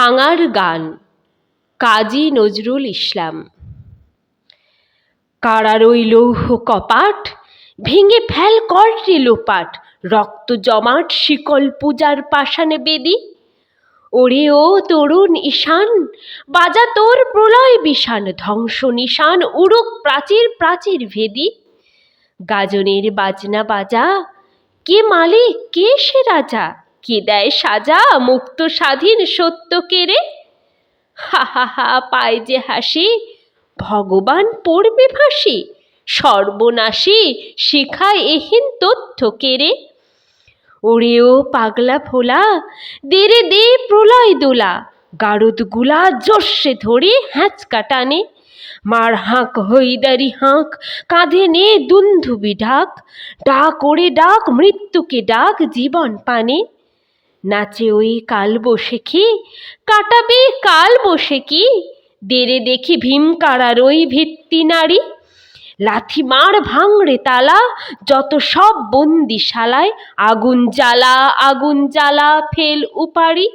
ভাঙার গান, কাজী নজরুল ইসলাম। কারার ওই লৌহ কপাট, ভেঙে ফেল কর রে লোপাট, রক্ত জমাট শিকল পূজার পাষাণে বেদি। ওরে ও তরুণ ঈশান, বাজা তোর প্রলয় বিষান, ধ্বংস নিশান, উড়ুক প্রাচীর প্রাচীর ভেদি। গাজনের বাজনা বাজা, কে মালিক, কে সে রাজা? কে দেয় সাজা? মুক্ত স্বাধীন সত্য কেড়ে হা হা হা, পায় যে হাসি। ভগবান পড়বে ফাঁসি। সর্বনাশী শিখায় এহীন তথ্য কেড়ে ওরে ও পাগলা ফোলা দে রে দে প্রলয় দোলা। গারদগুলা জোরসে ধরে হ্যাঁচকা টানে। মার হাঁক হইদারি হাঁক, কাঁধে নে দুন্ধুবি ঢাক। ডাক ওরে ডাক, মৃত্যুকে ডাক, জীবন পানে। নাচে ওই কাল বসে কি? কাটাবে কাল বসে কি? দেরে দেখি ভীম কারার ওই ভিত্তি নারী। লাথি মার ভাঙড়ে তালা, যত সব বন্দিশালায় আগুন জ্বালা আগুন জ্বালা, ফেল উপাড়ি।